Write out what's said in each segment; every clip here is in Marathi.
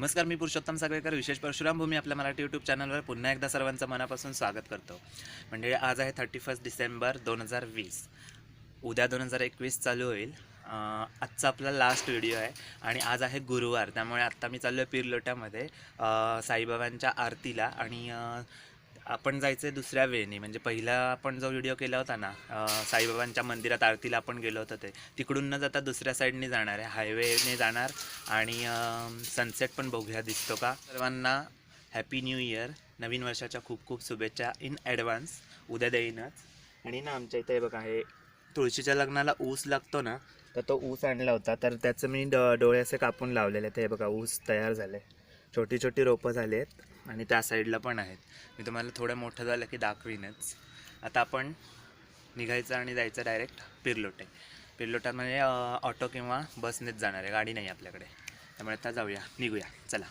नमस्कार मी पुरुषोत्तम सागरेकर. विशेष परशुराम भूमी आपल्या मराठी यूट्यूब चॅनलवर पुन्हा एकदा सर्वांचं मनापासून स्वागत करतो. म्हणजे आज आहे थर्टी फर्स्ट डिसेंबर दोन हजार वीस. उद्या दोन हजार एकवीस चालू होईल. आजचा आपला लास्ट व्हिडिओ आहे आणि आज आहे गुरुवार. त्यामुळे आत्ता मी चाललो आहे पिरलोट्यामध्ये साईबाबांच्या आरतीला आणि आपण जायचं आहे दुसऱ्या वेळेने. म्हणजे पहिला आपण जो व्हिडिओ केला होता ना साईबाबांच्या मंदिरात आरतीला आपण गेलो होतो ते. तिकडून न जाता दुसऱ्या साईडने जाणार आहे. हायवेने जाणार आणि सनसेट पण बघूया. दिसतो का? सर्वांना हॅपी न्यू इयर नवीन वर्षाच्या खूप खूप शुभेच्छा इन ॲडव्हान्स उद्या देईनच. आणि ना आमच्या इथे बघा हे तुळशीच्या लग्नाला ऊस लागतो ना तर तो ऊस आणला होता. तर त्याचं मी ड डोळे असे कापून लावलेले ते बघा ऊस तयार झाले. छोटी छोटी रोपं झाली आहेत आणि त्या साईडला पण आहेत. मी तुम्हाला थोडं मोठं झालं की दाखवीनच. आता आपण निघायचं आणि जायचं डायरेक्ट पिरलोटे. पिरलोटा म्हणजे ऑटो किंवा बसनेच जाणार आहे. गाडी नाही आपल्याकडे. त्यामुळे आता जाऊया. निघूया. चला.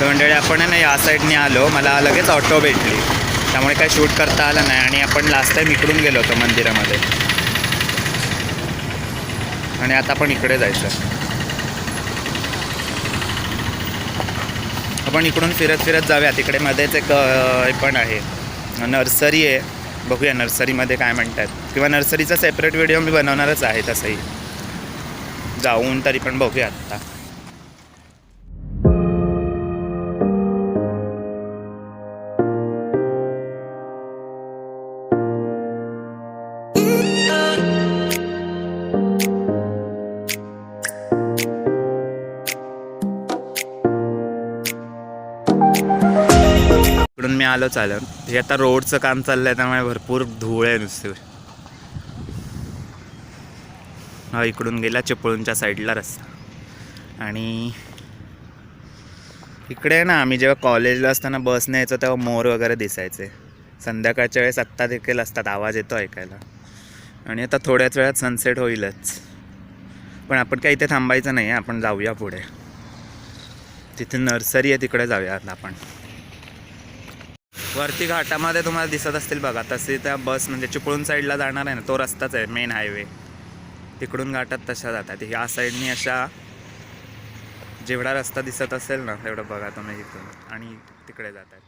तर मंडळी आपण आहे ना या साईडने आलो. मला लगेच ऑटो भेटली. त्यामुळे काय शूट करता आलं नाही आणि आपण लास्ट टाईम इकडून गेलो होतो मंदिरामध्ये. आणि आता आपण इकडे जायचं. आपण इकडून फिरत फिरत जाऊया तिकडे मध्येच एक हे पण आहे. नर्सरी आहे. बघूया नर्सरीमध्ये काय म्हणतात. किंवा नर्सरीचा सेपरेट व्हिडिओ मी बनवणारच आहे तसंही. जाऊन तरी पण बघूया आत्ता मी आलो चालत. हे आता रोडचं काम चाललं आहे त्यामुळे भरपूर धूळ आहे नुसते. हा इकडून गेला चिपळूणच्या साईडला रस्ता. आणि इकडे ना आम्ही जेव्हा कॉलेजला असताना बसने यायचो तेव्हा मोर वगैरे दिसायचे. संध्याकाळच्या वेळेस आत्ता देखील असतात आवाज येतो ऐकायला. आणि आता थोड्याच वेळात सनसेट होईलच. पण आपण काही इथे थांबायचं नाही आपण जाऊया पुढे. तिथे नर्सरी आहे तिकडे जाऊया आता आपण. वरती घाटामध्ये तुम्हाला दिसत असतील बघा तसे त्या बस म्हणजे चिपळूण साईडला जाणार आहे ना तो रस्ताच आहे मेन हायवे तिकडून घाटात तशा जातात. या साईडनी अशा जेवढा रस्ता दिसत असेल ना तेवढं बघा तुम्ही इथून. आणि तिकडे जातात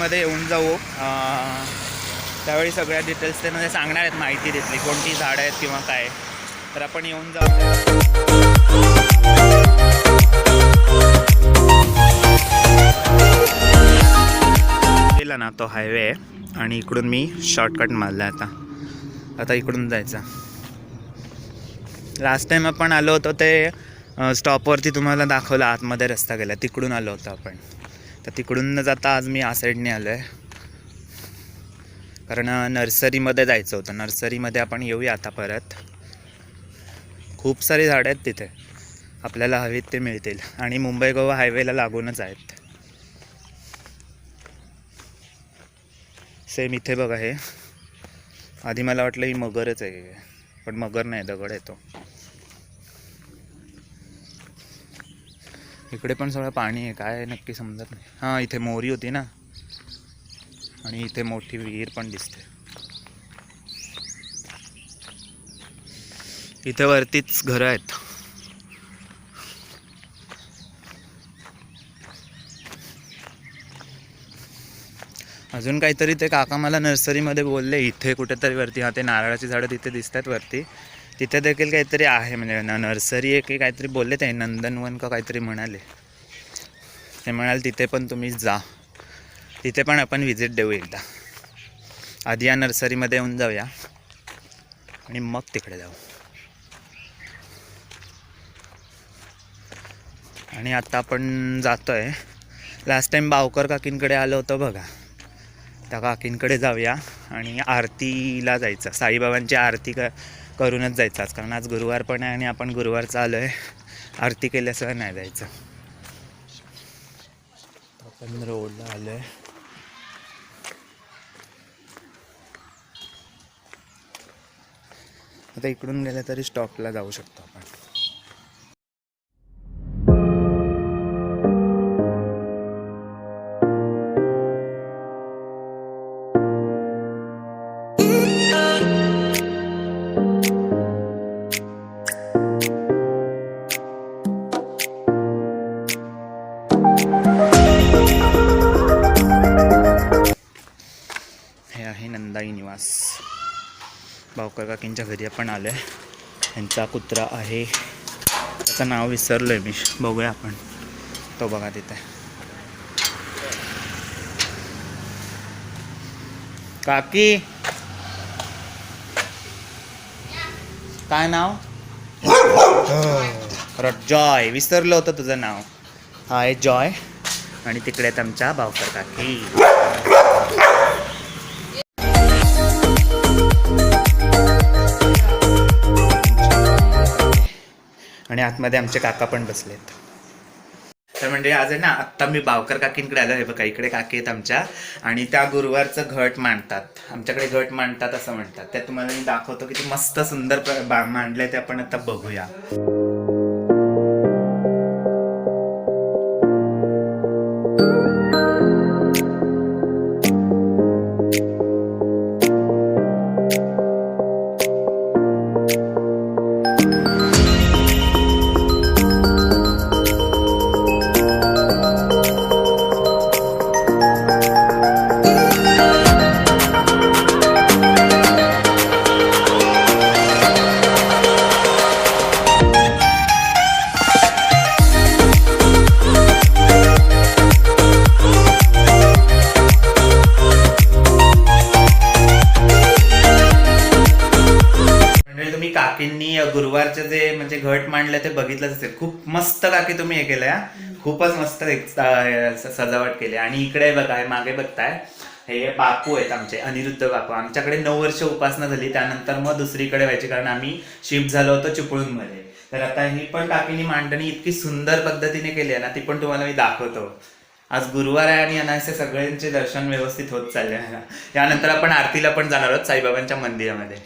मध्ये येऊन जाऊ. त्यावेळी सगळ्या डिटेल्स ते म्हणजे सांगणार आहेत माहिती देतली कोणती झाडं आहेत किंवा काय. तर आपण येऊन जाऊ. गेला ना तो हायवे आहे आणि इकडून मी शॉर्टकट मारला आता. आता इकडून जायचा. लास्ट टाइम आपण आलो होतो ते स्टॉपवरती तुम्हाला दाखवलं आतमध्ये रस्ता गेला. तिकडून आलो होतो आपण. तर तिकडून न जाता आज मी या साईडने आलो आहे कारण नर्सरीमध्ये जायचं होतं. नर्सरीमध्ये आपण येऊया आता परत. खूप सारी झाडं आहेत तिथे. आपल्याला हवीत ते मिळतील. आणि मुंबई गोवा हायवेला लागूनच आहेत. सेम इथे बघा हे. आधी मला वाटलं ही मगरच आहे. पण मगर नाही दगड येतो इकडे पण सगळं पाणी आहे काय नक्की समजत नाही. हां इथे मोरी होती ना. आणि इथे मोठी विहीर पण दिसते. इथे वरतीच घरं आहेत. अजून काहीतरी ते काका मला नर्सरीमध्ये बोलले इथे कुठेतरी वरती. हा ते नारळाची झाडं तिथे दिसत आहेत वरती. तिथे देखील काहीतरी आहे म्हणजे न- नर्सरी आहे की काहीतरी बोलले ते नंदनवन का काहीतरी म्हणाले. ते म्हणाले तिथे पण तुम्ही जा. तिथे पण आपण व्हिजिट देऊ एकदा. आधी या नर्सरीमध्ये येऊन जाऊया आणि मग तिकडे जाऊ. आणि आता आपण आहे लास्ट टाइम बावकर काकींकडे आलो होतो बघा. त्या काकींकडे जाऊया आणि आरतीला जायचं. साईबाबांची आरती क करूनच जायचं. आज कारण आज गुरुवार पण आहे आणि आपण गुरुवारचा आलो आहे आरती केल्याशिवाय नाही जायचं. आपण रोडला आलो आहे आता इकडून गेलं तरी स्टॉपला जाऊ शकतो आपण. भावकर काकींच्या घरी आपण आलो आहे यांचा कुत्रा आहे. त्याचं नाव विसरलो आहे मी. बघूया आपण. तो बघा तिथे. काकी! काय नाव? खरं जॉय. विसरलं होतं तुझं नाव. हा आहे जॉय. आणि तिकडे आहेत आमच्या भावकर काकी आणि आतमध्ये आमचे काका पण बसलेत. तर म्हणजे आज आहे ना आत्ता मी बावकर काकींकडे आलो. आहे बघा इकडे काकी आहेत आमच्या. आणि त्या गुरुवारचं घट मांडतात. आमच्याकडे घट मांडतात असं म्हणतात. त्या तुम्हाला मी दाखवतो की मस्त सुंदर मांडलंय ते आपण आता बघूया. गुरुवारचे जे म्हणजे घट मांडलं ते बघितलंच असेल. खूप मस्त काकी तुम्ही हे केलंय हा. खूपच मस्त एक सजावट केली. आणि इकडे बघा हे मागे बघताय हे बापू आहेत आमचे अनिरुद्ध बापू. आमच्याकडे नऊ वर्ष उपासना झाली त्यानंतर मग दुसरीकडे व्हायची कारण आम्ही शिफ्ट झालो होतो चिपळूणमध्ये. तर आता ही पण काकीनी मांडणी इतकी सुंदर पद्धतीने केली आहे ना ती पण तुम्हाला मी दाखवतो. आज गुरुवार आहे आणि यांना असे सगळ्यांचे दर्शन व्यवस्थित होत चालले आहे. यानंतर आपण आरतीला पण जाणार आहोत साईबाबांच्या मंदिरामध्ये.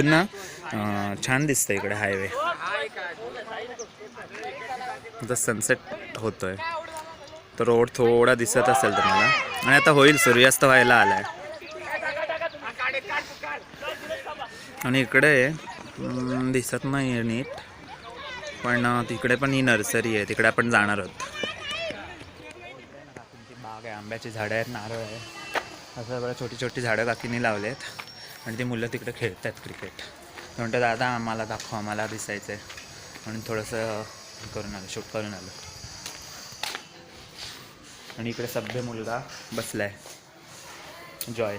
इथून ना छान दिसतं इकडे हायवे आता सनसेट होतोय. तर रोड थोडा दिसत असेल तुम्हाला. आणि आता होईल सूर्यास्त व्हायला आलाय. आणि इकडे दिसत नाही आहे नीट. पण तिकडे पण ही नर्सरी आहे. तिकडे आपण जाणार आहोत. बाग आहे आंब्याची झाडं आहेत नारळ आहे. असं सगळं छोटी छोटी झाडं काकीने लावले आहेत आणि ती मुलं तिकडे खेळत आहेत क्रिकेट ते म्हणतात दादा आम्हाला दाखव आम्हाला दिसायचं आहे म्हणून थोडंसं करून आलं शूट करून आलं. आणि इकडे सभ्य मुलगा बसला आहे जॉय.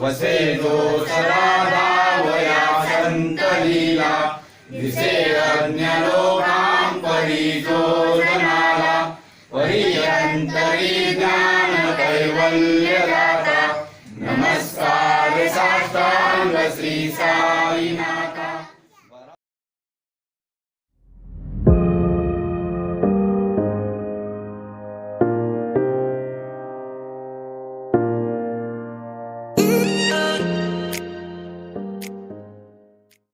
वसे जो सदा धावया संत लीला दिसे अज्ञलोकां परिजो जनाला परियंतरी ज्ञान कैवल्यदाता नमस्कार साष्टांग श्री सा